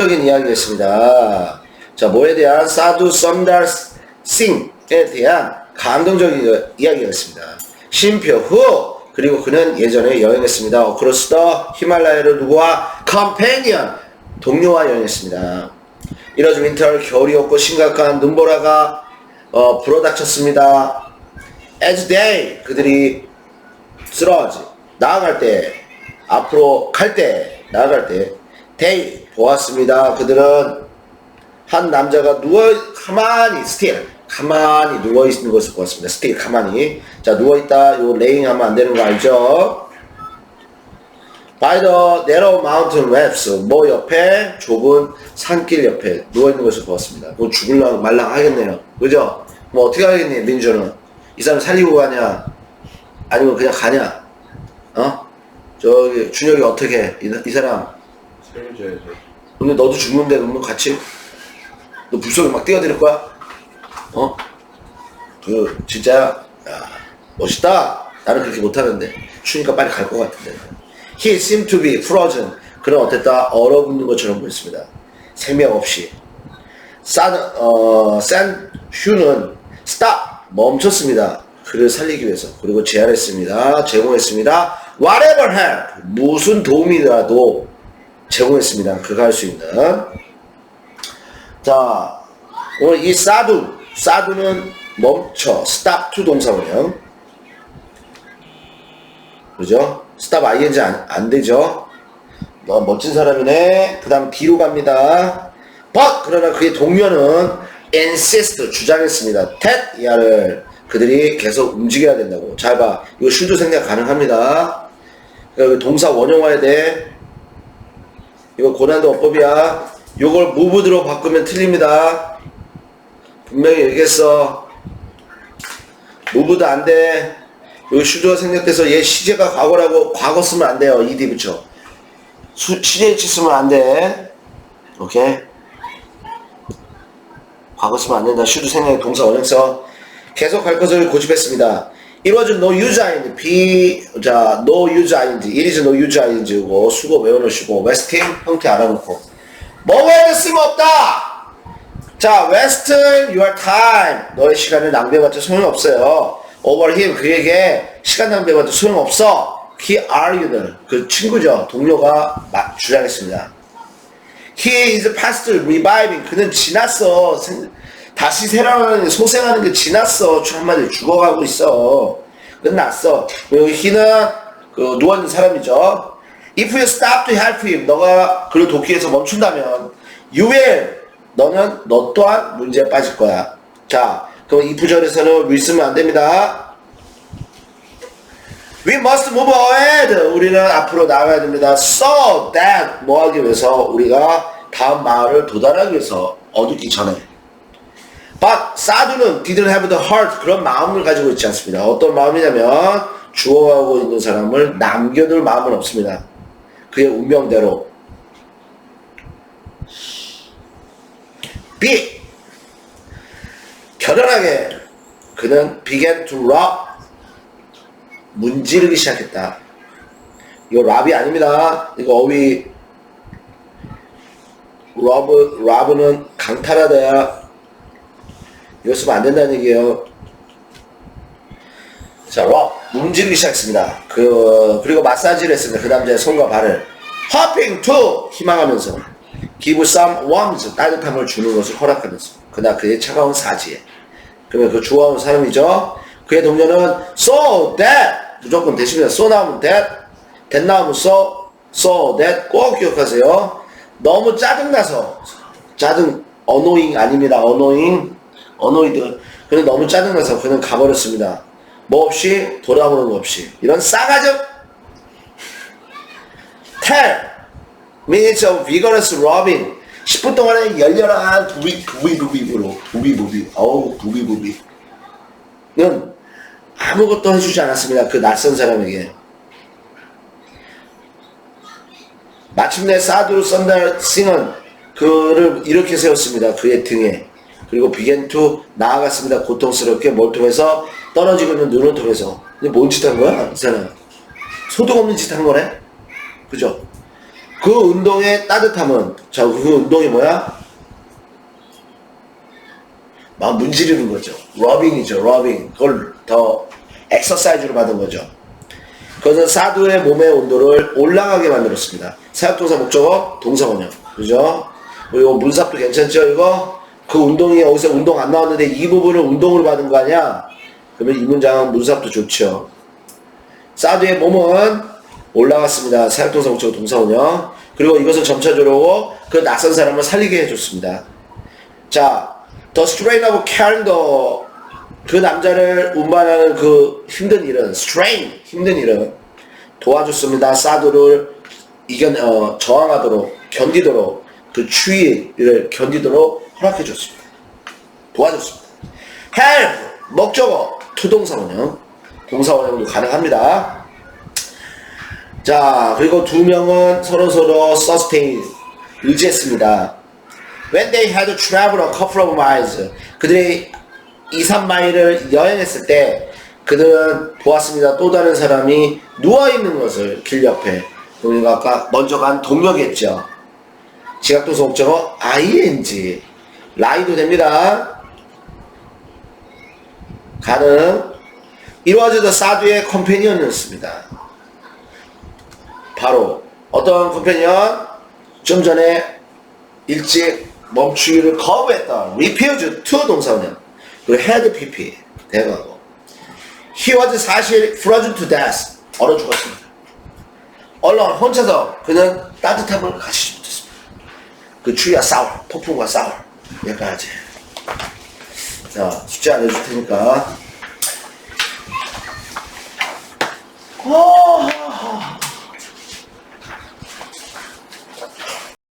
적인 이야기였습니다. 자, 뭐에 대한 사두 썸달 싱에 대한 감동적인 이야기였습니다. 쉼표 후 그리고 그는 예전에 여행했습니다. 어크로스 더 히말라야를 누구와 컴패니언 동료와 여행했습니다. 이러지 윈터 겨울이었고 심각한 눈보라가 어, 불어닥쳤습니다. As they 그들이 쓰러지 나아갈 때 앞으로 갈 때 나아갈 때 they 보았습니다. 그들은 한 남자가 누워 가만히 still 가만히 누워 있는 것을 보았습니다. still 가만히 자 누워 있다. 요 laying 하면 안 되는 거 알죠? By the narrow mountain webs 뭐 옆에 좁은 산길 옆에 누워 있는 것을 보았습니다. 뭐 죽을랑 말랑 하겠네요. 그죠? 뭐 어떻게 하겠니 민주는 이 사람 살리고 가냐? 아니면 그냥 가냐? 어? 저기 준혁이 어떻게 해? 이, 이 사람 살려줘야죠. 근데 너도 죽는데 그러면 같이 너 불속에 막 뛰어들 거야? 어? 그 진짜 야, 멋있다. 나는 그렇게 못하는데 추니까 빨리 갈 것 같은데. He seemed to be frozen. 그는 어땠다? 얼어붙는 것처럼 보였습니다. 생명 없이. 산, 어, 산 휴는 stop 멈췄습니다. 그를 살리기 위해서 그리고 제안했습니다. 제공했습니다. Whatever help 무슨 도움이라도 제공했습니다. 그가 할수 있는. 자, 오늘 이 사두, 사두는 멈춰, stop to 동사원형. 그죠? stop ing 안, 안 되죠? 너 멋진 사람이네. 그 다음 뒤로 갑니다. but, 그러나 그의 동료는 insist, 주장했습니다. that, 이하를 그들이 계속 움직여야 된다고. 잘 봐. 이거 슈드 생략 가능합니다. 그러니까 동사 원형화해야 돼. 이거 고난도 어법이야. 요걸 무브드로 바꾸면 틀립니다. 분명히 얘기했어. 무브도 안 돼. 요 슈즈가 생략돼서 얘 시제가 과거라고 과거 쓰면 안 돼요. ed 붙여. 수, CH 쓰면 안 돼. 오케이? 과거 쓰면 안 된다. 슈즈 생략 동사 원형 써. 계속 할 것을 고집했습니다. It was no use ing. B, 자, no use ing. It is no use ing고 수고 외워놓으시고 웨스팅 형태 알아놓고 뭐가 쓸모없다. 자, 웨스트 your time. 너의 시간을 낭비해봤자 소용없어요. over him 그에게 시간 낭비해봤자 소용없어. He argued. 그 친구죠. 동료가 막 주장했습니다. He is past reviving. 그는 지났어. 생- 다시 새로운 소생하는 게 지났어. 한마디로 죽어가고 있어. 끝났어. 그리고 he는 그 누워있는 사람이죠. If you stop to help him, 너가 그를 돕기 위해서 멈춘다면, you will. 너는 너 또한 문제에 빠질 거야. 자, 그럼 이 부절에서는 will 쓰면 안 됩니다. We must move ahead. 우리는 앞으로 나가야 됩니다. So that 뭐 하기 위해서 우리가 다음 마을을 도달하기 위해서 어둡기 전에. But 사두는 didn't have the heart 그런 마음을 가지고 있지 않습니다. 어떤 마음이냐면 죽어가고 있는 사람을 남겨둘 마음은 없습니다. 그의 운명대로. B 결연하게 그는 began to rob 문지르기 시작했다. 이거 랍이 아닙니다. 이거 어휘 라브는 강탈하다야. 이거 쓰면 안 된다는 얘기예요. 자, 럽 문지르기 시작했습니다. 그 그리고 마사지를 했습니다. 그 남자의 손과 발을 hopping to 희망하면서 give some warmth 따뜻함을 주는 것을 허락하면서 그나 그의 차가운 사지에 그러면 그 좋아하는 사람이죠. 그의 동료는 so that 무조건 대신에 so 나오면 that that 나오면 so so that 꼭 기억하세요. 너무 짜증나서 짜증 annoying 아닙니다. annoying annoyed 그는 너무 짜증나서 그는 가버렸습니다. 뭐 없이 돌아오는 거 없이 이런 싸가지 없- tell minutes of vigorous robbing 10분 동안의 열렬한 부비 부비 부비로 부비 부비 어우 부비 부비 는 아무것도 해주지 않았습니다. 그 낯선 사람에게 마침내 사두 썬달 싱은 그를 이렇게 세웠습니다. 그의 등에 그리고 비겐투 나아갔습니다. 고통스럽게 뭘 통해서 떨어지고 있는 눈을 통해서 근데 뭔 짓 한 거야? 이 사람 소득 없는 짓 한 거네? 그죠? 그 운동의 따뜻함은 자 그 운동이 뭐야? 막 문지르는 거죠. 러빙이죠. 러빙. 그걸 더 엑서사이즈로 받은 거죠. 그것은 사두의 몸의 온도를 올라가게 만들었습니다. 사역동사 목적어 동사원형. 그죠? 그리고 문삽도 괜찮죠? 이거? 그 운동이 어디서 운동 안 나왔는데 이 부분을 운동으로 받은 거 아니야? 그러면 이 문장은 문삽도 좋죠. 사두의 몸은 올라갔습니다. 사역동사 목적어 동사원형. 그리고 이것은 점차적으로 그 낯선 사람을 살리게 해줬습니다. 자, of carrying the 그 남자를 운반하는 그 힘든 일은 strain 힘든 일은 도와줬습니다. 사두를 이겨 어, 저항하도록 견디도록 그 추위를 견디도록 허락해 줬습니다. 도와줬습니다. help 목적어 투동사 원형 동사 원형도 가능합니다. 자 그리고 두 명은 서로 서로 sustain 의지했습니다. When they had traveled a couple of miles, 그들이 2, 3마일을 여행했을 때 그들은 보았습니다. 또 다른 사람이 누워있는 것을 길 옆에 우리가 아까 먼저 간 동력이었죠. 지각도소 목적어 ing 라이도 됩니다. 가능 이루어지던 사두의 컴패니언이었습니다. 바로 어떤 컴패니언 좀 전에 일찍 멈추기를 거부했던 refuse to 동사원형 그리고 had pp 대가고 he was 사실 frozen to death 얼어 죽었습니다. 얼른 혼자서 그는 따뜻함을 가지지 못했습니다. 그 추위와 싸울 폭풍과 싸울 여기까지. 자 숙제 안 해줄 테니까. 어,